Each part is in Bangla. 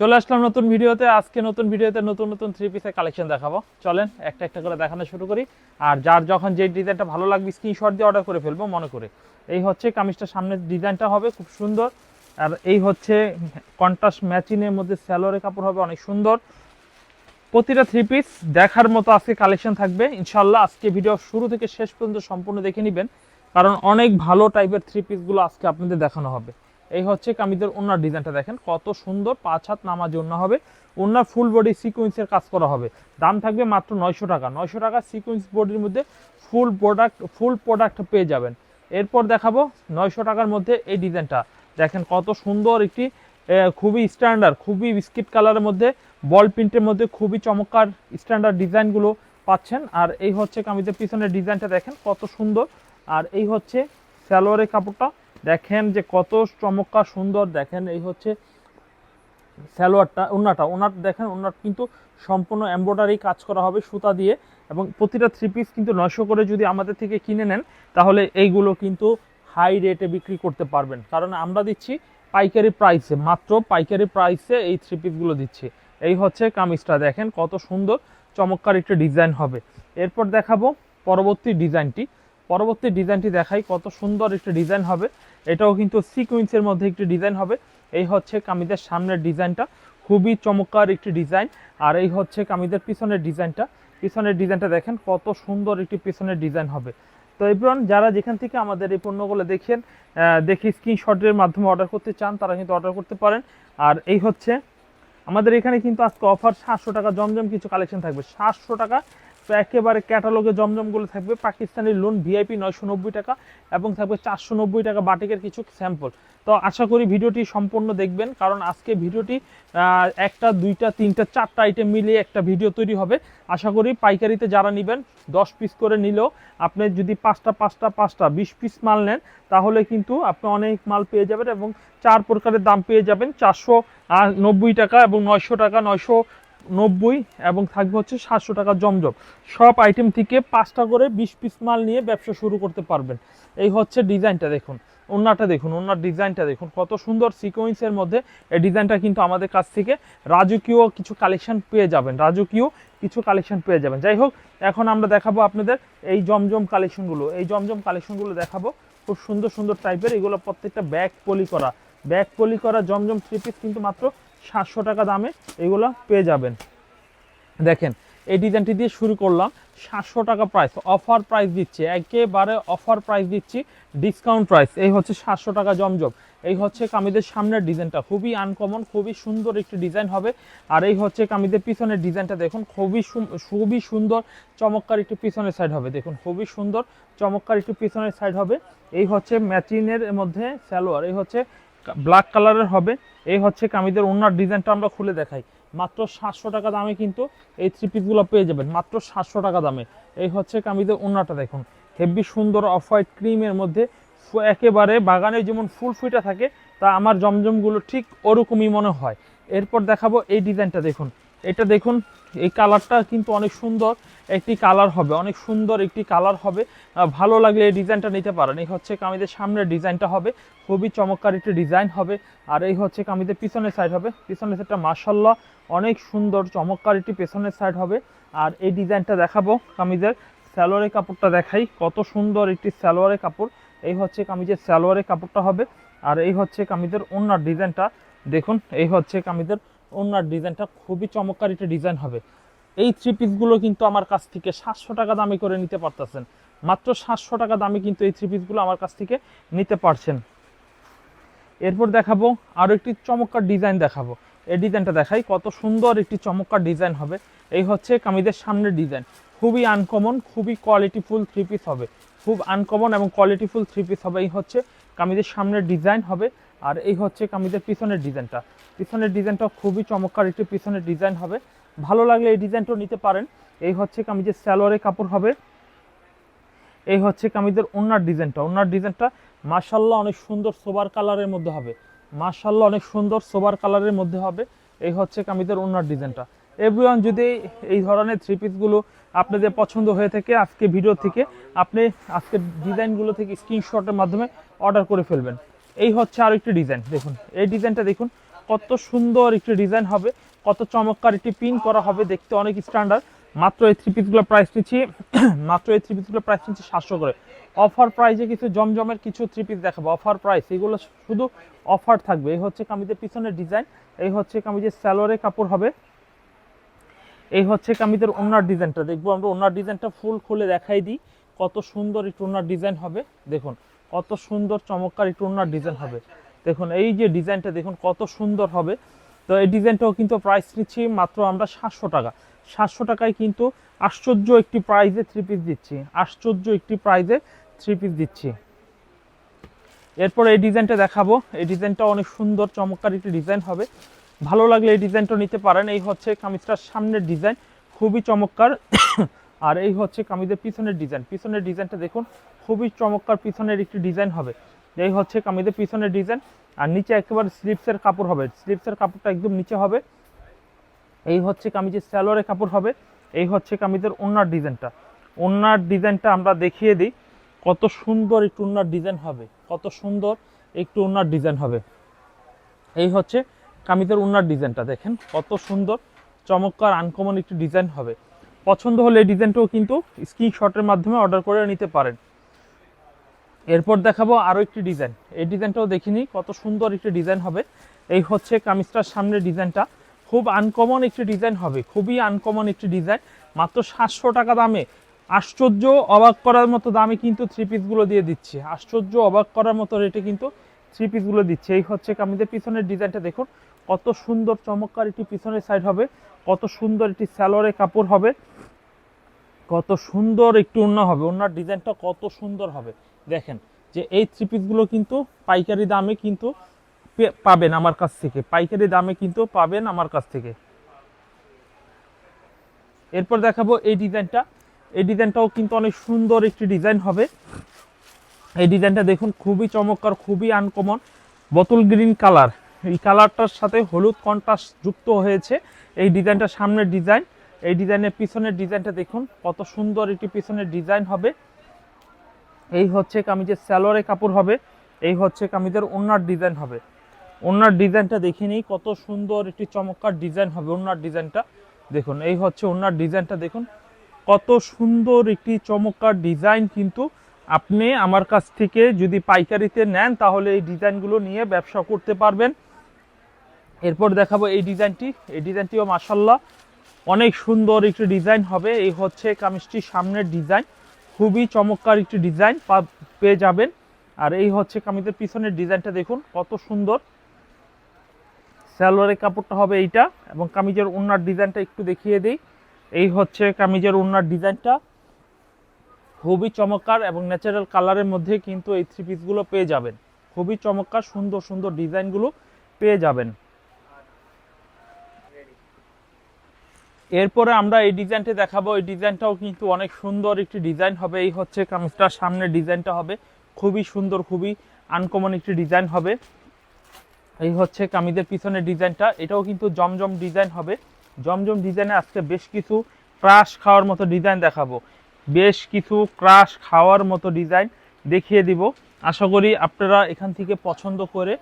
চলে আসলাম নতুন ভিডিওতে। আজকে নতুন ভিডিওতে নতুন নতুন থ্রি পিসের কালেকশন দেখাবো। চলেন, একটা একটা করে দেখানো শুরু করি। আর যার যখন যে ডিজাইনটা ভালো লাগবে স্ক্রিনশট দিয়ে অর্ডার করে ফেলব, মনে করে। এই হচ্ছে কামিজটার সামনের ডিজাইনটা হবে, খুব সুন্দর। আর এই হচ্ছে কন্ট্রাস্ট ম্যাচিংয়ের মধ্যে স্যালোয়ারের কাপড় হবে, অনেক সুন্দর। প্রতিটা থ্রি পিস দেখার মতো আজকে কালেকশন থাকবে। ইনশাল্লাহ আজকে ভিডিও শুরু থেকে শেষ পর্যন্ত সম্পূর্ণ দেখে নেবেন। কারণ অনেক ভালো টাইপের থ্রি পিসগুলো আজকে আপনাদের দেখানো হবে। এই হচ্ছে কামিজের ওনার ডিজাইনটা দেখেন, কত সুন্দর পাঁচ হাত নামাজ ওনা হবে ওনার ফুল বডি সিকোয়েন্সের কাজ করা হবে। দাম থাকবে মাত্র নয়শো টাকা নয়শো টাকা সিকোয়েন্স বডির মধ্যে ফুল প্রোডাক্ট ফুল প্রোডাক্ট পেয়ে যাবেন। এরপর দেখাবো নয়শো টাকার মধ্যে এই ডিজাইনটা। দেখেন কত সুন্দর একটি খুবই স্ট্যান্ডার্ড খুবই বিস্কিট কালারের মধ্যে বল প্রিন্টের মধ্যে খুবই চমৎকার স্ট্যান্ডার্ড ডিজাইনগুলো পাচ্ছেন। আর এই হচ্ছে কামিজের পিছনের ডিজাইনটা দেখেন কত সুন্দর। আর এই হচ্ছে সালোয়ারের কাপড়টা দেখেন যে কত চমৎকার সুন্দর, দেখেন এই হচ্ছে সালোয়ারটা ওনাটা ওনার দেখেন, ওনার কিন্তু সম্পূর্ণ এমব্রয়ডারি কাজ করা হবে সুতা দিয়ে এবং প্রতিটা থ্রি পিস কিন্তু নয়শো করে যদি আমাদের থেকে কিনে নেন, তাহলে এইগুলো কিন্তু হাই রেটে বিক্রি করতে পারবেন। কারণ আমরা দিচ্ছি পাইকারি প্রাইসে মাত্র পাইকারি প্রাইসে এই থ্রি পিসগুলো দিচ্ছি। এই হচ্ছে কামিজটা, দেখেন কত সুন্দর, চমৎকার একটা ডিজাইন হবে। এরপর দেখাবো পরবর্তী ডিজাইনটি পরবর্তী ডিজাইনটি দেখাই কত সুন্দর একটা ডিজাইন হবে। এটাও কিন্তু সিকুয়েন্সের মধ্যে একটি ডিজাইন হবে। এই হচ্ছে কামিজের সামনের ডিজাইনটা। খুবই চমৎকার একটি ডিজাইন। আর এই হচ্ছে কামিজের পিছনের ডিজাইনটা। পিছনের ডিজাইনটা দেখেন কত সুন্দর একটি পিছনের ডিজাইন হবে। তো এভরিওয়ান, যারা যেখান থেকে আমাদের এই পণ্যগুলো দেখেন দেখে স্ক্রিনশটের মাধ্যমে অর্ডার করতে চান, তারা কিন্তু অর্ডার করতে পারেন। আর এই হচ্ছে আমাদের এখানে কিন্তু আজকে অফার সাতশো টাকা, জমজম কিছু কালেকশন থাকবে। সাতশো টাকা একেবারে ক্যাটালগে জমজমগুলো থাকবে। পাকিস্তানি লোন ভিআইপি নয়শো নব্বই টাকা এবং থাকবে চারশো নব্বই টাকা বাটিকের কিছু স্যাম্পল তো আশা করি ভিডিওটি সম্পূর্ণ দেখবেন, কারণ আজকে ভিডিওটি একটা, দুইটা, তিনটা, চারটা আইটেম মিলিয়ে একটা ভিডিও তৈরি হবে। আশা করি পাইকারিতে যারা নেবেন, দশ পিস করে নিলেও আপনি যদি পাঁচটা পাঁচটা পাঁচটা, বিশ পিস মাল নেন, তাহলে কিন্তু আপনি অনেক মাল পেয়ে যাবেন এবং চার প্রকারের দাম পেয়ে যাবেন। চারশো নব্বই টাকা এবং নয়শো টাকা, নয়শো নব্বই এবং থাকবে হচ্ছে সাতশো টাকা জমজম। সব আইটেম থেকে পাঁচটা করে বিশ পিস মাল নিয়ে ব্যবসা শুরু করতে পারবেন। এই হচ্ছে ডিজাইনটা দেখুন ওনাটা দেখুন, ওনার ডিজাইনটা দেখুন। কত সুন্দর সিকোয়েন্সের মধ্যে এই ডিজাইনটা কিন্তু আমাদের কাছ থেকে রাজকীয় কিছু কালেকশন পেয়ে যাবেন, রাজকীয় কিছু কালেকশন পেয়ে যাবেন। যাই হোক, এখন আমরা দেখাবো আপনাদের এই জমজম কালেকশনগুলো এই জমজম কালেকশনগুলো দেখাবো, খুব সুন্দর সুন্দর টাইপের এগুলো প্রত্যেকটা ব্যাগ পলি করা। ব্যাগ পলি করা জমজম থ্রি পিস কিন্তু মাত্র সাতশো টাকা দামে এগুলো পেয়ে যাবেন। দেখেন, এই ডিজাইনটি দিয়ে শুরু করলাম, সাতশো টাকা প্রাইস অফার প্রাইস দিচ্ছি, একেবারে অফার প্রাইস দিচ্ছি ডিসকাউন্ট প্রাইস এই হচ্ছে সাতশো টাকা জমজম। এই হচ্ছে কামিদের সামনের ডিজাইনটা, খুবই আনকমন খুবই সুন্দর একটি ডিজাইন হবে। আর এই হচ্ছে কামিদের পিছনের ডিজাইনটা, দেখুন, খুবই খুবই সুন্দর, চমৎকার একটি পিছনের সাইড হবে, দেখুন, খুবই সুন্দর, চমৎকার একটি পিছনের সাইড হবে। এই হচ্ছে ম্যাচিনের মধ্যে স্যালোয়ার এই হচ্ছে ব্ল্যাক কালারের হবে। এই হচ্ছে কামিদের ওনার ডিজাইনটা আমরা খুলে দেখাই। মাত্র সাতশো টাকা দামে কিন্তু এই থ্রি পিসগুলো পেয়ে যাবেন। মাত্র সাতশো টাকা দামে। এই হচ্ছে কামিদের ওনাটা দেখুন। হেভি সুন্দর অফ হোয়াইট ক্রিমের মধ্যে একেবারে বাগানে যেমন ফুল ফুইটা থাকে, তা আমার জমজমগুলো ঠিক ওরকমই মনে হয়। এরপর দেখাবো এই ডিজাইনটা দেখুন। এটা দেখুন, এই কালারটা কিন্তু অনেক সুন্দর একটি কালার হবে, অনেক সুন্দর একটি কালার হবে। ভালো লাগলে এই ডিজাইনটা নিতে পারেন। এই হচ্ছে কামিদের সামনের ডিজাইনটা হবে, খুবই চমৎকার একটি ডিজাইন হবে। আর এই হচ্ছে কামিদের পিছনের সাইড হবে। পিছনের সাইডটা মার্শাল্লাহ অনেক সুন্দর, চমৎকার একটি পেছনের সাইড হবে। আর এই ডিজাইনটা দেখাবো কামিজের স্যালোয়ারের কাপড়টা দেখাই, কত সুন্দর একটি স্যালোয়ারের কাপড়। এই হচ্ছে কামিজের স্যালোয়ারের কাপড়টা হবে। আর এই হচ্ছে কামিজের ওনার ডিজাইনটা। দেখুন, এই হচ্ছে কামিজের ওনার ডিজাইনটা খুবই চমৎকার একটা ডিজাইন হবে। এই থ্রি পিসগুলো কিন্তু আমার কাছ থেকে সাতশো টাকা দামি করে নিতে পারতেছেন। মাত্র সাতশো টাকা দামে কিন্তু এই থ্রি পিসগুলো আমার কাছ থেকে নিতে পারছেন। এরপর দেখাবো আরও একটি চমৎকার ডিজাইন দেখাবো। এই ডিজাইনটা দেখাই কত সুন্দর একটি চমৎকার ডিজাইন হবে। এই হচ্ছে কামিজের সামনের ডিজাইন। খুবই আনকমন খুবই কোয়ালিটিফুল থ্রি পিস হবে। খুব আনকমন এবং কোয়ালিটিফুল থ্রি পিস হবে। এই হচ্ছে কামিজের সামনের ডিজাইন হবে। আর এই হচ্ছে কামিজের পিছনের ডিজাইনটা। পিছনের ডিজাইনটা খুবই চমৎকার একটি পিছনের ডিজাইন হবে। ভালো লাগলে এই ডিজাইনটাও নিতে পারেন। এই হচ্ছে কামিজের স্যালোয়ারের কাপড় হবে। এই হচ্ছে কামিজের ওনার ডিজাইনটা। ওনার ডিজাইনটা মার্শাল্লাহ অনেক সুন্দর সোবার কালারের মধ্যে হবে। মার্শাল্লাহ অনেক সুন্দর সোবার কালারের মধ্যে হবে এই হচ্ছে কামিজের ওনার ডিজাইনটা। এভরিওয়ান যদি এই ধরনের থ্রি পিসগুলো আপনাদের পছন্দ হয়ে থাকে আজকে ভিডিও থেকে, আপনি আজকে ডিজাইনগুলো থেকে স্ক্রিনশটের মাধ্যমে অর্ডার করে ফেলবেন। এই হচ্ছে আরও একটি ডিজাইন দেখুন। এই ডিজাইনটা দেখুন, কত সুন্দর একটি ডিজাইন হবে, কত চমৎকার একটি পিন করা হবে, দেখতে অনেক স্ট্যান্ডার্ড মাত্র এই থ্রি পিসগুলো প্রাইস নিচ্ছি, মাত্র এই থ্রি পিসগুলো প্রাইস নিচ্ছি সাতশো করে। অফার প্রাইসে কিছু জমজমের কিছু থ্রি পিস দেখাবো। অফার প্রাইস এগুলো শুধু অফার থাকবে। এই হচ্ছে কামিজের পিছনের ডিজাইন এই হচ্ছে কামিজের স্যালোয়ারে কাপড় হবে। এই হচ্ছে কামিজের ওনার ডিজাইনটা দেখব আমরা ওনার ডিজাইনটা ফুল খুলে দেখাই দিই, কত সুন্দর একটু ওনার ডিজাইন হবে। দেখুন কত সুন্দর, চমৎকার একটু ওনার ডিজাইন হবে। দেখুন, এই যে ডিজাইনটা দেখুন, কত সুন্দর হবে। তো এই ডিজাইনটাও কিন্তু প্রাইস নিচ্ছি মাত্র আমরা সাতশো টাকা। সাতশো টাকায় কিন্তু আশ্চর্য একটি প্রাইজে থ্রি পিস দিচ্ছি। আশ্চর্য একটি প্রাইজে থ্রি পিস দিচ্ছি। এরপর এই ডিজাইনটা দেখাবো। এই ডিজাইনটা অনেক সুন্দর, চমৎকার একটি ডিজাইন হবে। ভালো লাগলে এই ডিজাইনটা নিতে পারেন। এই হচ্ছে কামিজটার সামনের ডিজাইন। খুবই চমৎকার। আর এই হচ্ছে কামিজের পিছনের ডিজাইন। পিছনের ডিজাইনটা দেখুন, খুবই চমৎকার পিছনের একটি ডিজাইন হবে। এই হচ্ছে কামিজের পিছনের ডিজাইন, আর নিচে একেবারে স্লিপসের কাপড় হবে। স্লিপসের কাপড়টা একদম নিচে হবে। এই হচ্ছে কামিজের স্যালোয়ারের কাপড় হবে। এই হচ্ছে কামিজের ওনার ডিজাইনটা। ওনার ডিজাইনটা আমরা দেখিয়ে দিই, কত সুন্দর একটু ওনার ডিজাইন হবে। কত সুন্দর একটু ওনার ডিজাইন হবে। এই হচ্ছে কামিজের ওনার ডিজাইনটা, দেখেন, কত সুন্দর, চমৎকার, আনকমন একটি ডিজাইন হবে। পছন্দ হলে এই ডিজাইনটাও কিন্তু স্ক্রিনশটের মাধ্যমে অর্ডার করে নিতে পারেন। এরপর দেখাবো আরও একটি ডিজাইন। এই ডিজাইনটাও দেখিনি, কত সুন্দর একটি ডিজাইন হবে। এই হচ্ছে কামিজটার সামনের ডিজাইনটা। খুব আনকমন একটি ডিজাইন হবে, খুবই আনকমন একটি ডিজাইন। মাত্র সাতশো টাকা দামে। আশ্চর্য অবাক করার মতো দামে কিন্তু থ্রি পিসগুলো দিয়ে দিচ্ছে। আশ্চর্য অবাক করার মতো রেটে কিন্তু থ্রি পিসগুলো দিচ্ছে। এই হচ্ছে কামিজের পিছনের ডিজাইনটা দেখুন। কত সুন্দর চমৎকার একটি পিছনের সাইড হবে। কত সুন্দর একটি স্যালোয়ারের কাপড় হবে, কত সুন্দর একটু ওড়না হবে, ওড়নার ডিজাইনটা কত সুন্দর হবে। দেখেন যে এই থ্রি পিসগুলো কিন্তু পাইকারি দামে কিন্তু পাবেন আমার কাছ থেকে, পাইকারি দামে কিন্তু পাবেন আমার কাছ থেকে। এরপর দেখাবো এই ডিজাইনটা, এই ডিজাইনটাও কিন্তু অনেক সুন্দর একটি ডিজাইন হবে। এই ডিজাইনটা দেখুন, খুবই চমৎকার, খুবই আনকমন বোতল গ্রিন কালার এই কালারটার সাথে হলুদ কন্ট্রাস্ট যুক্ত হয়েছে। এই ডিজাইনটার সামনের ডিজাইন। এই ডিজাইনের পিছনের ডিজাইনটা দেখুন, কত সুন্দর একটি পিছনের ডিজাইন হবে। এই হচ্ছে কামিজের স্যালোয়ারে কাপড় হবে। এই হচ্ছে কামিজের ওনার ডিজাইন হবে। ওনার ডিজাইনটা দেখে নিই, কত সুন্দর একটি চমৎকার ডিজাইন হবে ওনার ডিজাইনটা। দেখুন, এই হচ্ছে ওনার ডিজাইনটা দেখুন, কত সুন্দর একটি চমৎকার ডিজাইন কিন্তু আপনি আমার কাছ থেকে যদি পাইকারিতে নেন, তাহলে এই ডিজাইনগুলো নিয়ে ব্যবসা করতে পারবেন। এরপর দেখাবো এই ডিজাইনটি। এই ডিজাইনটিও মাসাল্লাহ অনেক সুন্দর একটি ডিজাইন হবে। এই হচ্ছে কামিজটির সামনের ডিজাইন। খুবই চমৎকার একটি ডিজাইন পেয়ে যাবেন। আর এই হচ্ছে কামিজের পিছনের ডিজাইনটা দেখুন, কত সুন্দর। সালোয়ারের কাপড়টা হবে এইটা এবং কামিজের ওনার ডিজাইনটা একটু দেখিয়ে দিই। এই হচ্ছে কামিজের ওনার ডিজাইনটা। খুবই চমৎকার এবং ন্যাচারাল কালারের মধ্যে কিন্তু এই থ্রি পিসগুলো পেয়ে যাবেন। খুবই চমৎকার, সুন্দর সুন্দর ডিজাইনগুলো পেয়ে যাবেন। এরপরে আমরা এই ডিজাইনটা দেখাবো। এই ডিজাইনটাও কিন্তু অনেক সুন্দর একটি ডিজাইন হবে। এই হচ্ছে কামিজটার সামনে ডিজাইনটা হবে। খুবই সুন্দর, খুবই আনকমন একটি ডিজাইন হবে। এই হচ্ছে কামিজের পিছনের ডিজাইনটা এটাও কিন্তু জমজম ডিজাইন হবে। জমজম ডিজাইনে আজকে বেশ কিছু ক্রাশ খাওয়ার মতো ডিজাইন দেখাবো। বেশ কিছু ক্রাশ খাওয়ার মতো ডিজাইন দেখিয়ে দিব। আশা করি আপনারা এখান থেকে পছন্দ করে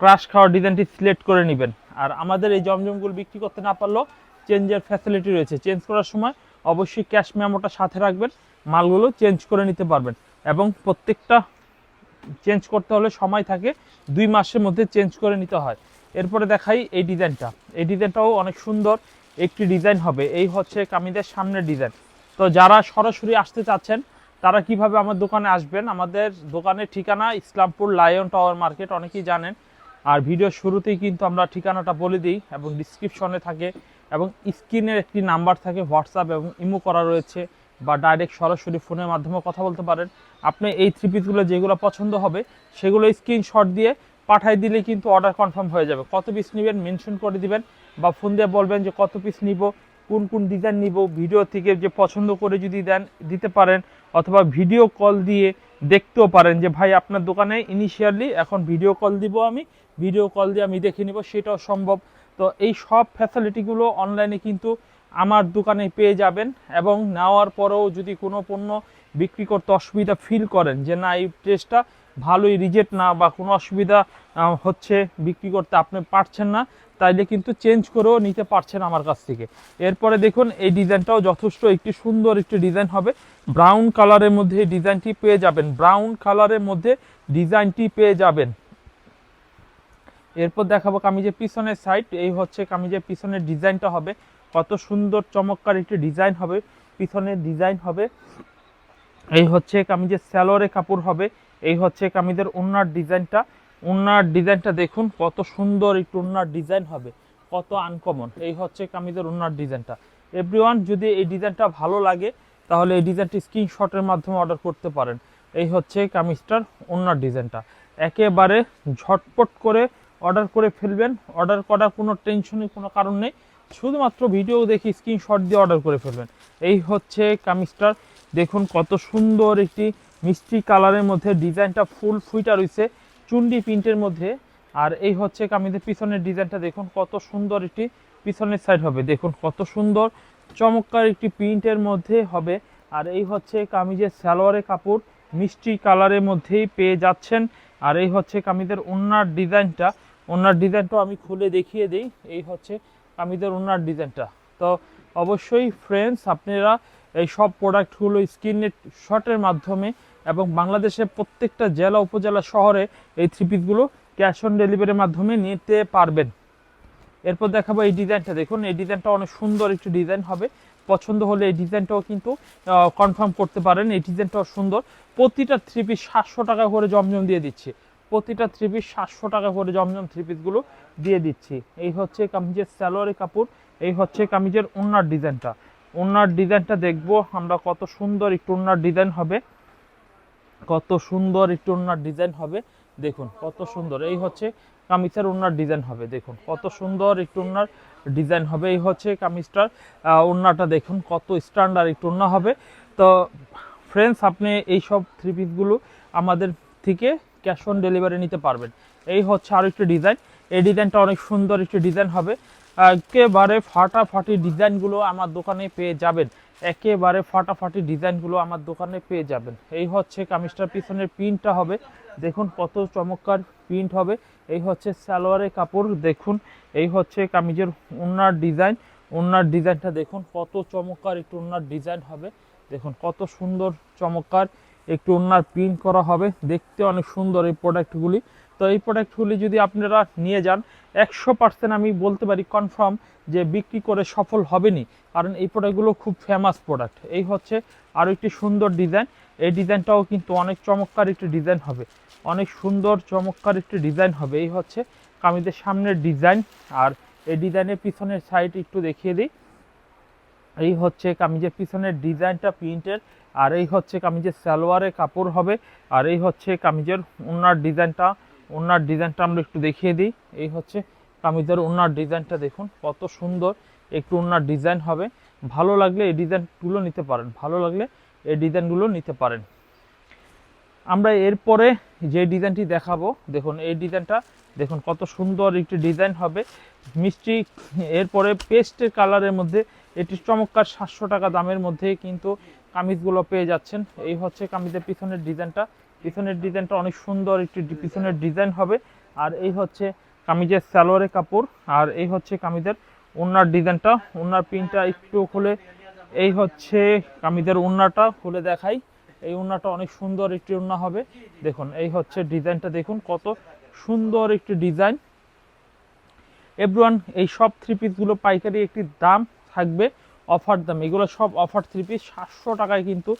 ক্রাশ খাওয়ার ডিজাইনটি সিলেক্ট করে নেবেন। আর আমাদের এই জমজমগুলো বিক্রি করতে না পারলেও চেঞ্জের ফ্যাসিলিটি রয়েছে। চেঞ্জ করার সময় অবশ্যই ক্যাশ মেমোটা সাথে রাখবেন, মালগুলো চেঞ্জ করে নিতে পারবেন এবং প্রত্যেকটা চেঞ্জ করতে হলে সময় থাকে, দুই মাসের মধ্যে চেঞ্জ করে নিতে হয়। এরপরে দেখাই এই ডিজাইনটা এই ডিজাইনটাও অনেক সুন্দর, একটি ডিজাইন হবে। এই হচ্ছে কামিজের সামনের ডিজাইন তো যারা সরাসরি আসতে চাচ্ছেন, তারা কীভাবে আমার দোকানে আসবেন? আমাদের দোকানের ঠিকানা ইসলামপুর লায়ন টাওয়ার মার্কেট অনেকেই জানেন। আর ভিডিওর শুরুতেই কিন্তু আমরা ঠিকানাটা বলে দিই এবং ডিসক্রিপশনে থাকে। এবং স্ক্রিনের একটি নাম্বার থাকে হোয়াটসঅ্যাপ এবং ইমো করা রয়েছে বা ডাইরেক্ট সরাসরি ফোনের মাধ্যমে কথা বলতে পারেন। আপনি এই থ্রি পিসগুলো যেগুলো পছন্দ হবে, সেগুলো স্ক্রিনশট দিয়ে পাঠাই দিলে কিন্তু অর্ডার কনফার্ম হয়ে যাবে। কত পিস নেবেন মেনশন করে দিবেন বা ফোন দিয়ে বলবেন যে কত পিস নিব, কোন কোন ডিজাইন নিব ভিডিও থেকে যে পছন্দ করে যদি দেন, দিতে পারেন অথবা ভিডিও কল দিয়ে দেখতেও পারেন যে, ভাই, আপনার দোকানে ইনিশিয়ালি এখন ভিডিও কল দিব আমি ভিডিও কল দিয়ে আমি দেখে নিব, সেটাও সম্ভব। তো এই সব ফ্যাসিলিটিগুলো অনলাইনে কিন্তু আমার দোকানে পেয়ে যাবেন এবং নেওয়ার পরেও যদি কোনো পণ্য বিক্রি করতে অসুবিধা ফিল করেন যে না, এই টেস্টটা ভালোই রিজেক্ট না বা কোনো অসুবিধা হচ্ছে বিক্রি করতে আপনি পারছেন না, তাইলে কিন্তু চেঞ্জ করেও নিতে পারছেন আমার কাছ থেকে। এরপরে দেখুন, এই ডিজাইনটাও যথেষ্ট একটি সুন্দর একটি ডিজাইন হবে। ব্রাউন কালারের মধ্যে ডিজাইনটি পেয়ে যাবেন। ব্রাউন কালারের মধ্যে ডিজাইনটি পেয়ে যাবেন। এরপর দেখাবো কামিজের পিছনের সাইড এই হচ্ছে কামিজের পিছনের ডিজাইনটা হবে। কত সুন্দর, চমৎকার একটি ডিজাইন হবে, পিছনের ডিজাইন হবে। এই হচ্ছে কামিজের স্যালোয়ারে কাপড় হবে, এই হচ্ছে কামিজের ওনার ডিজাইনটা। ওনার ডিজাইনটা দেখুন, কত সুন্দর একটু ওনার ডিজাইন হবে, কত আনকমন এই হচ্ছে কামিজের ওনার ডিজাইনটা। এভরিওয়ান যদি এই ডিজাইনটা ভালো লাগে, তাহলে এই ডিজাইনটি স্ক্রিনশটের মাধ্যমে অর্ডার করতে পারেন। এই হচ্ছে কামিজটার ওনার ডিজাইনটা। একেবারে ঝটপট করে অর্ডার করে ফেলবেন। অর্ডার করার কোনো টেনশনের কোনো কারণ নেই। শুধুমাত্র ভিডিও দেখে স্ক্রিনশট দিয়ে অর্ডার করে ফেলবেন। এই হচ্ছে কামিজটার দেখুন কত সুন্দর একটি মিষ্টি কালারের মধ্যে ডিজাইনটা ফুল ফুইটা রয়েছে, চুন্ডি প্রিন্টের মধ্যে। আর এই হচ্ছে কামিজের পিছনের ডিজাইনটা। দেখুন কত সুন্দর একটি পিছনের সাইড হবে। দেখুন কত সুন্দর, চমৎকার একটি প্রিন্টের মধ্যে হবে। আর এই হচ্ছে কামিজের সালোয়ারের কাপড়। মিষ্টি কালারের মধ্যেই পেয়ে যাচ্ছেন। আর এই হচ্ছে কামিজের ওনার ডিজাইনটা। ওনার ডিজাইনটা আমি খুলে দেখিয়ে দিই। এই হচ্ছে কামিজের ওনার ডিজাইনটা। তো অবশ্যই ফ্রেন্ডস আপনারা এই সব প্রোডাক্টগুলো স্ক্রিনের শটের মাধ্যমে এবং বাংলাদেশের প্রত্যেকটা জেলা, উপজেলা, শহরে এই থ্রি পিসগুলো ক্যাশ অন ডেলিভারির মাধ্যমে নিতে পারবেন। এরপর দেখাবো এই ডিজাইনটা। দেখুন, এই ডিজাইনটা অনেক সুন্দর একটি ডিজাইন হবে। পছন্দ হলে এই ডিজাইনটাও কিন্তু কনফার্ম করতে পারেন। এই ডিজাইনটাও সুন্দর। প্রতিটা থ্রি পিস সাতশো টাকা করে জমজম দিয়ে দিচ্ছি। প্রতিটা থ্রি পিস সাতশো টাকা করে জমজম থ্রি পিসগুলো দিয়ে দিচ্ছি। এই হচ্ছে কামিজের স্যালোয়ারি কাপড়, এই হচ্ছে কামিজের ওনার ডিজাইনটা। ওনার ডিজাইনটা দেখব আমরা কত সুন্দর একটু ওনার ডিজাইন হবে। কত সুন্দর একটু ওনার ডিজাইন হবে। দেখুন কত সুন্দর, এই হচ্ছে কামিজের ওনার ডিজাইন হবে। দেখুন কত সুন্দর একটু ওনার ডিজাইন হবে। এই হচ্ছে কামিজটার ওনাটা দেখুন কত স্ট্যান্ডার্ড একটু ওনা হবে। তো ফ্রেন্ডস আপনি এই সব থ্রি পিসগুলো আমাদের থেকে ক্যাশ অন ডেলিভারি নিতে পারবেন। এই হচ্ছে আরও একটি ডিজাইন। এই ডিজাইনটা অনেক সুন্দর একটি ডিজাইন হবে। একেবারে ফাটাফাটি ডিজাইনগুলো আমার দোকানে পেয়ে যাবেন। একেবারে ফাটাফাটি ডিজাইনগুলো আমার দোকানে পেয়ে যাবেন। এই হচ্ছে কামিজটার পিছনের প্রিন্টটা হবে। দেখুন কত চমৎকার প্রিন্ট হবে। এই হচ্ছে সালোয়ারের কাপড়, দেখুন। এই হচ্ছে কামিজের ওনার ডিজাইন। ওনার ডিজাইনটা দেখুন কত চমৎকার একটু ওনার ডিজাইন হবে। দেখুন কত সুন্দর চমৎকার। একটু ওনার প্রিন্ট করা হবে। দেখতে অনেক সুন্দর এই প্রোডাক্টগুলি তো এই প্রোডাক্টগুলি যদি আপনারা নিয়ে যান, একশো পার্সেন্ট আমি বলতে পারি কনফার্ম যে বিক্রি করে সফল হবেনি কারণ এই প্রোডাক্টগুলো খুব ফেমাস প্রোডাক্ট এই হচ্ছে আরও একটি সুন্দর ডিজাইন এই ডিজাইনটাও কিন্তু অনেক চমৎকার একটি ডিজাইন হবে। অনেক সুন্দর, চমৎকার একটি ডিজাইন হবে। এই হচ্ছে কামিজের সামনের ডিজাইন আর এই ডিজাইনের পিছনের সাইড একটু দেখিয়ে দিই। এই হচ্ছে কামিজের পিছনের ডিজাইনটা প্রিন্টের আর এই হচ্ছে কামিজের সালোয়ারের কাপড় হবে। আর এই হচ্ছে কামিজের ওনার ডিজাইনটা। ওনার ডিজাইনটা আমরা একটু দেখিয়ে দিই। এই হচ্ছে কামিজের ওনার ডিজাইনটা দেখুন, কত সুন্দর। একটু ওনার ডিজাইন হবে। ভালো লাগলে এই ডিজাইনগুলো নিতে পারেন। ভালো লাগলে এই ডিজাইনগুলো নিতে পারেন। আমরা এরপরে যে ডিজাইনটি দেখাবো, দেখুন এই ডিজাইনটা, দেখুন কত সুন্দর একটি ডিজাইন হবে। মিষ্টি, এরপরে পেস্টের কালারের মধ্যে, এটি চমৎকার সাতশো টাকা দামের মধ্যে কিন্তু কামিজগুলো পেয়ে যাচ্ছেন। এই হচ্ছে কামিজের পিছনের ডিজাইনটা। পিছনের ডিজাইনটা অনেক সুন্দর একটি পিছনের ডিজাইন হবে। আর এই হচ্ছে কামিজের সালোয়ারের কাপড়। আর এই হচ্ছে কামিজের ওনার ডিজাইনটা। ওনার প্রিন্টটা একটু খুলে এই হচ্ছে কামিজের ওনাটা খুলে দেখাই। এই ওনাটা অনেক সুন্দর একটি ওনা হবে। দেখুন, এই হচ্ছে ডিজাইনটা দেখুন, কত সুন্দর একটি ডিজাইন। এভরিওয়ান, এই সব থ্রি পিসগুলো পাইকারি একটি দাম থাকবে। অফার দাম, এগুলো সব অফার থ্রি পিস সাতশো টাকায় কিন্তু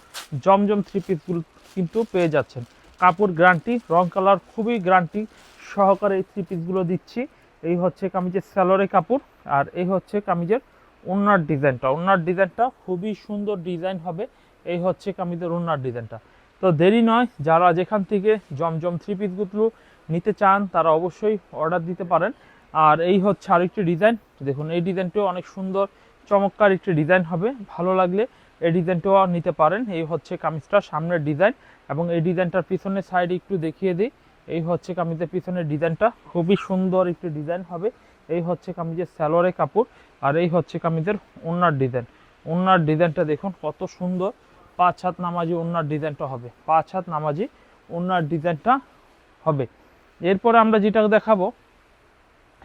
জমজম থ্রি পিসগুলো কিন্তু পেয়ে যাচ্ছেন। কাপড় গ্রান্টি রং কালার খুবই গ্রান্টি সহকারে এই থ্রি পিসগুলো দিচ্ছি। এই হচ্ছে কামিজের স্যালোরে কাপড় আর এই হচ্ছে কামিজের ওনার ডিজাইনটা। ওনার ডিজাইনটা খুবই সুন্দর ডিজাইন হবে। এই হচ্ছে কামিজের ওনার ডিজাইনটা। তো দেরি নয়, যারা যেখান থেকে জমজম থ্রি পিসগুলো নিতে চান, তারা অবশ্যই অর্ডার দিতে পারেন। আর এই হচ্ছে আরেকটি ডিজাইন দেখুন, এই ডিজাইনটিও অনেক সুন্দর। চমৎকার একটি ডিজাইন হবে। ভালো লাগলে এই ডিজাইনটাও নিতে পারেন। এই হচ্ছে কামিজটা সামনের ডিজাইন এবং এই ডিজাইনটার পিছনের সাইড একটু দেখিয়ে দিই। এই হচ্ছে কামিজের পিছনের ডিজাইনটা। খুবই সুন্দর একটি ডিজাইন হবে। এই হচ্ছে কামিজের স্যালোরে কাপড় আর এই হচ্ছে কামিজের ওনার ডিজাইন। ওনার ডিজাইনটা দেখুন কত সুন্দর। পাঁচ হাত নামাজি ওনার ডিজাইনটা হবে। পাঁচ হাত নামাজি ওনার ডিজাইনটা হবে। এরপরে আমরা যেটা দেখাবো,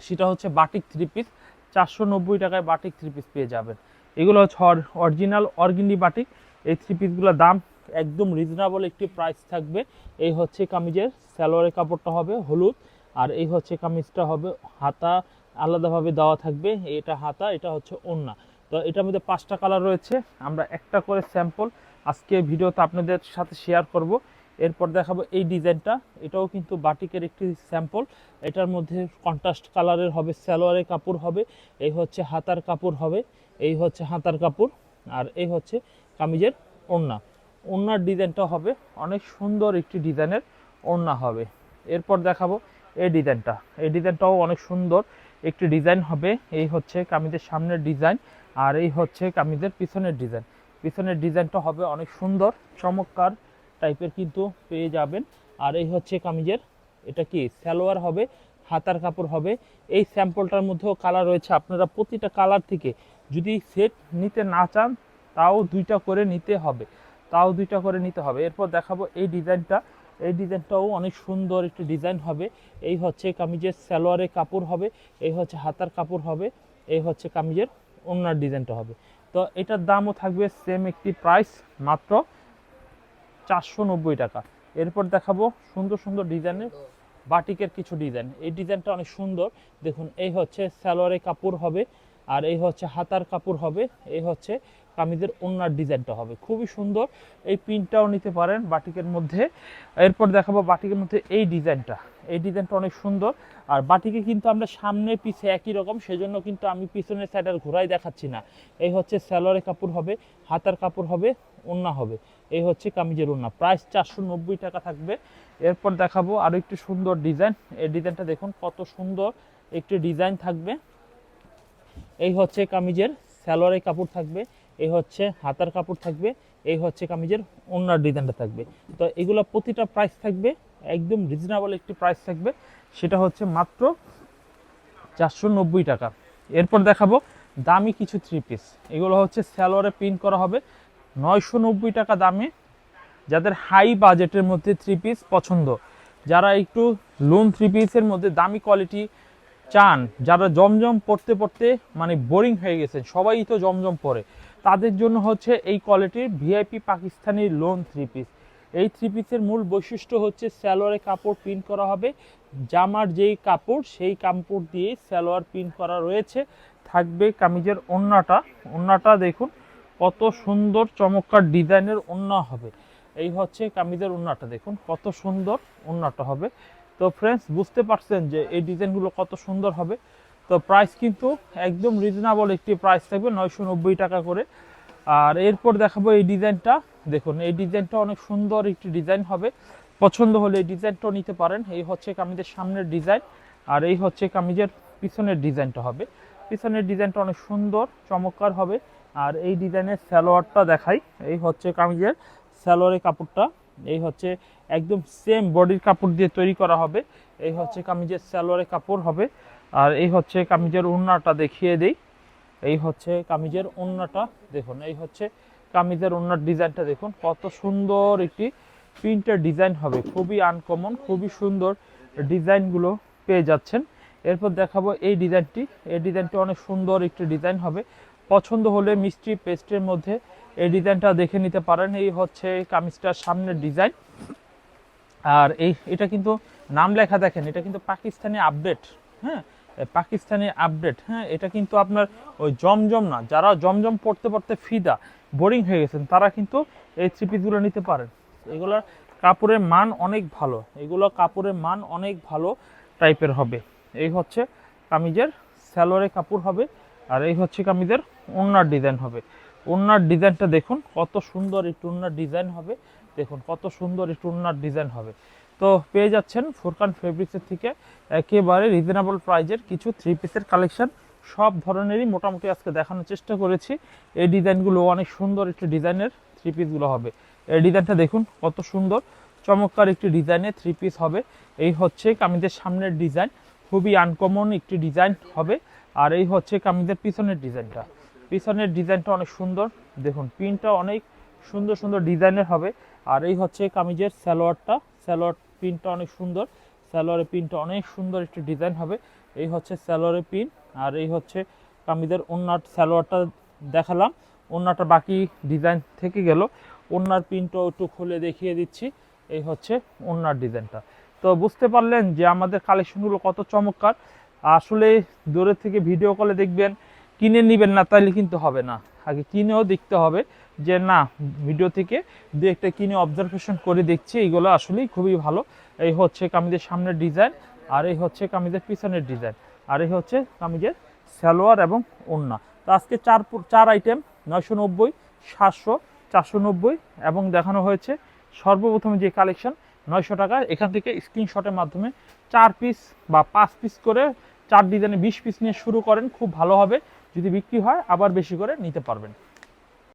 সেটা হচ্ছে বাটিক থ্রি পিস। চারশো নব্বই টাকায় বাটিক থ্রি পিস পেয়ে যাবেন। এগুলো হচ্ছে অরিজিনাল অর্গিনি বাটিক। এই থ্রি পিসগুলোর দাম একদম রিজনেবল একটি প্রাইস থাকবে। এই হচ্ছে কামিজের সালোয়ারের কাপড়টা হবে হলুদ, আর এই হচ্ছে কামিজটা হবে হাতা, আলাদাভাবে দেওয়া থাকবে। এটা হাতা, এটা হচ্ছে ওন্না। তো এটার মধ্যে পাঁচটা কালার রয়েছে। আমরা একটা করে স্যাম্পল আজকে ভিডিওতে আপনাদের সাথে শেয়ার করব। এরপর দেখাবো এই ডিজাইনটা। এটাও কিন্তু বাটিকের একটি স্যাম্পল এটার মধ্যে কন্ট্রাস্ট কালারের হবে, সালোয়ারের কাপড় হবে, এই হচ্ছে হাতার কাপড় হবে, এই হচ্ছে হাতার কাপড়, আর এই হচ্ছে কামিজের ওড়না। ওড়নার ডিজাইনটা হবে, অনেক সুন্দর একটি ডিজাইনের ওড়না হবে। এরপর দেখাবো এই ডিজাইনটা। এই ডিজাইনটাও অনেক সুন্দর একটি ডিজাইন হবে, এই হচ্ছে কামিজের সামনের ডিজাইন, আর এই হচ্ছে কামিজের পিছনের ডিজাইন। পিছনের ডিজাইনটা হবে অনেক সুন্দর, চমৎকার টাইপের কিন্তু পেয়ে যাবেন। আর এই হচ্ছে কামিজের, এটা কি? সালোয়ার হবে, হাতার কাপড় হবে। এই স্যাম্পলটার মধ্যেও কালার রয়েছে। আপনারা প্রতিটা কালার থেকে যদি সেট নিতে না চান, তাও দুইটা করে নিতে হবে। তাও দুইটা করে নিতে হবে। এরপর দেখাবো এই ডিজাইনটা। এই ডিজাইনটাও অনেক সুন্দর একটি ডিজাইন হবে। এই হচ্ছে কামিজের সালোয়ারের কাপড় হবে, এই হচ্ছে হাতার কাপড় হবে, এই হচ্ছে কামিজের ওনার ডিজাইনটা হবে। তো এটার দামও থাকবে সেম একটি প্রাইস মাত্র চারশো নব্বই টাকা। এরপর দেখাবো সুন্দর সুন্দর ডিজাইনের বাটিকের কিছু ডিজাইন। এই ডিজাইনটা অনেক সুন্দর। দেখুন এই হচ্ছে সালোয়ারের কাপড় হবে আর এই হচ্ছে হাতার কাপড় হবে। এই হচ্ছে কামিজের ওনার ডিজাইনটা হবে। খুবই সুন্দর। এই প্রিন্টটাও নিতে পারেন বাটিকের মধ্যে। এরপর দেখাবো বাটিকের মধ্যে এই ডিজাইনটা। এই ডিজাইনটা অনেক সুন্দর। আর বাটিকে কিন্তু আমরা সামনে পিছে একই রকম, সেজন্য কিন্তু আমি পিছনের সাইড আর ঘোরাই দেখাচ্ছি না। এই হচ্ছে সালোয়ারের কাপড় হবে, হাতার কাপড় হবে ওন্না হবে। এই হচ্ছে কামিজের ওন্না প্রাইস চারশো নব্বই টাকা থাকবে। এরপর দেখাবো আরও একটি সুন্দর ডিজাইন। এই ডিজাইনটা দেখুন, কত সুন্দর একটি ডিজাইন থাকবে। এই হচ্ছে কামিজের সালোয়ারের কাপড় থাকবে, এই হচ্ছে হাতার কাপড় থাকবে, এই হচ্ছে কামিজের ওনার ডিজাইনটা থাকবে। তো এগুলো প্রতিটা প্রাইস থাকবে। একদম রিজনেবল একটি প্রাইস থাকবে। সেটা হচ্ছে মাত্র চারশো নব্বই টাকা। এরপর দেখাবো দামি কিছু থ্রি পিস এগুলো হচ্ছে সালোয়ারে প্রিন্ট করা হবে। নয়শো নব্বই টাকা দামে। যাদের হাই বাজেটের মধ্যে থ্রি পিস পছন্দ, যারা একটু লোন থ্রি পিসের মধ্যে দামি কোয়ালিটি চান, যারা জমজম পড়তে পড়তে মানে বোরিং হয়ে গেছে সবাই তো জমজম পরে, তাদের জন্য হচ্ছে এই কোয়ালিটির VIP Pakistani lawn three piece এই থ্রি পিসের মূল বৈশিষ্ট্য হচ্ছে সালোয়ারে কাপড় প্রিন্ট করা হবে। জামার যেই কাপড়, সেই কাপড় দিয়ে সালোয়ার প্রিন্ট করা রয়েছে। থাকবে কামিজের ওন্নাটা। ওন্নাটা দেখুন, কত সুন্দর চমৎকার ডিজাইনের ওন্না হবে। এই হচ্ছে কামিজের ওন্নাটা, দেখুন, কত সুন্দর ওন্নাটা হবে। তো ফ্রেন্ডস বুঝতে পারছেন যে এই ডিজাইনগুলো কত সুন্দর হবে। তো প্রাইস কিন্তু একদম রিজনেবল একটি প্রাইস থাকবে নয়শো নব্বই টাকা করে। আর এরপর দেখাবো এই ডিজাইনটা। দেখুন, এই ডিজাইনটা অনেক সুন্দর একটি ডিজাইন হবে। পছন্দ হলে এই ডিজাইনটাও নিতে পারেন। এই হচ্ছে কামিজের সামনের ডিজাইন আর এই হচ্ছে কামিজের পিছনের ডিজাইনটা হবে। পিছনের ডিজাইনটা অনেক সুন্দর, চমৎকার হবে। আর এই ডিজাইনের সালোয়ারটা দেখাই। এই হচ্ছে কামিজের স্যালোয়ারের কাপড়টা। এই হচ্ছে একদম সেম বডির কাপড় দিয়ে তৈরি করা হবে। এই হচ্ছে কামিজের সালোয়ারের কাপড় হবে। আর এই হচ্ছে কামিজের ওড়নাটা দেখিয়ে দেই। এই হচ্ছে কামিজের ওড়নাটা। দেখুন, এই হচ্ছে কামিজের ওড়নার ডিজাইনটা দেখুন, কত সুন্দর একটি প্রিন্টের ডিজাইন হবে। খুবই আনকমন খুবই সুন্দর ডিজাইনগুলো পেয়ে যাচ্ছেন। এরপর দেখাবো এই ডিজাইনটি। এই ডিজাইনটি অনেক সুন্দর একটি ডিজাইন হবে। পছন্দ হলে মিষ্টি পেস্টের মধ্যে এই ডিজাইনটা দেখে নিতে পারেন। এই হচ্ছে কামিজটার সামনের ডিজাইন। আর এই, এটা কিন্তু নাম লেখা দেখেন, এটা কিন্তু পাকিস্তানি আপডেট হ্যাঁ? পাকিস্তানি আপডেট হ্যাঁ? এটা কিন্তু আপনার ওই জমজম না, যারা জমজম পড়তে পড়তে ফিদা বোরিং হয়ে গেছেন তারা কিন্তু এই থ্রি পিসগুলো নিতে পারেন। এগুলোর কাপড়ের মান অনেক ভালো, এগুলো কাপড়ের মান অনেক ভালো টাইপের হবে। এই হচ্ছে কামিজের স্যালোয়ারের কাপড় হবে, আর এই হচ্ছে কামিজের ওনার ডিজাইন হবে। ওনার ডিজাইনটা দেখুন, কত সুন্দর একটু ওনার ডিজাইন হবে। দেখুন, কত সুন্দর একটু ওনার ডিজাইন হবে। তো পেয়ে যাচ্ছেন ফুরকান ফেব্রিক্সের থেকে একেবারে রিজনেবল প্রাইজের কিছু থ্রি পিসের কালেকশন সব ধরনেরই মোটামুটি আজকে দেখানোর চেষ্টা করেছি। এই ডিজাইনগুলো অনেক সুন্দর একটি ডিজাইনের থ্রি পিসগুলো হবে। এই ডিজাইনটা দেখুন, কত সুন্দর। চমৎকার একটি ডিজাইনের থ্রি পিস হবে। এই হচ্ছে কামিজের সামনের ডিজাইন। খুবই আনকমন একটি ডিজাইন হবে। আর এই হচ্ছে কামিজের পিছনের ডিজাইনটা। পিছনের ডিজাইনটা অনেক সুন্দর। দেখুন প্রিন্টটা অনেক সুন্দর সুন্দর ডিজাইনের হবে। আর এই হচ্ছে কামিজের সালোয়ারটা। স্যালোয়ার প্রিন্টটা অনেক সুন্দর। সালোয়ারের পিনটা অনেক সুন্দর একটি ডিজাইন হবে। এই হচ্ছে স্যালোয়ারের পিন আর এই হচ্ছে কামিজের ওনার সালোয়ারটা দেখালাম। ওনাটা বাকি ডিজাইন থেকে গেল। ওনার পিনটাও একটু খুলে দেখিয়ে দিচ্ছি। এই হচ্ছে ওনার ডিজাইনটা। তো বুঝতে পারলেন যে আমাদের কালেকশনগুলো কত চমৎকার। আসলে দূরে থেকে ভিডিও কলে দেখবেন, কিনে নেবেন না, তাইলে কিন্তু হবে না। আগে কিনেও দেখতে হবে যে না, ভিডিও থেকে দু একটা কিনে অবজারভেশন করে দেখছি, এইগুলো আসলেই খুবই ভালো। এই হচ্ছে কামিজের সামনের ডিজাইন আর এই হচ্ছে কামিজের পিছনের ডিজাইন। আর এই হচ্ছে কামিজের সালোয়ার এবং ওড়না তো আজকে চার চার আইটেম নয়শো নব্বই, সাতশো, চারশো নব্বই এবং দেখানো হয়েছে সর্বপ্রথম যে কালেকশন নয়শো টাকা। এখান থেকে স্ক্রিনশটের মাধ্যমে চার পিস বা পাঁচ পিস করে চার ডিজাইনে বিশ পিস নিয়ে শুরু করেন, খুব ভালো হবে। যদি বিক্রি হয়, আবার বেশি করে নিতে পারবেন।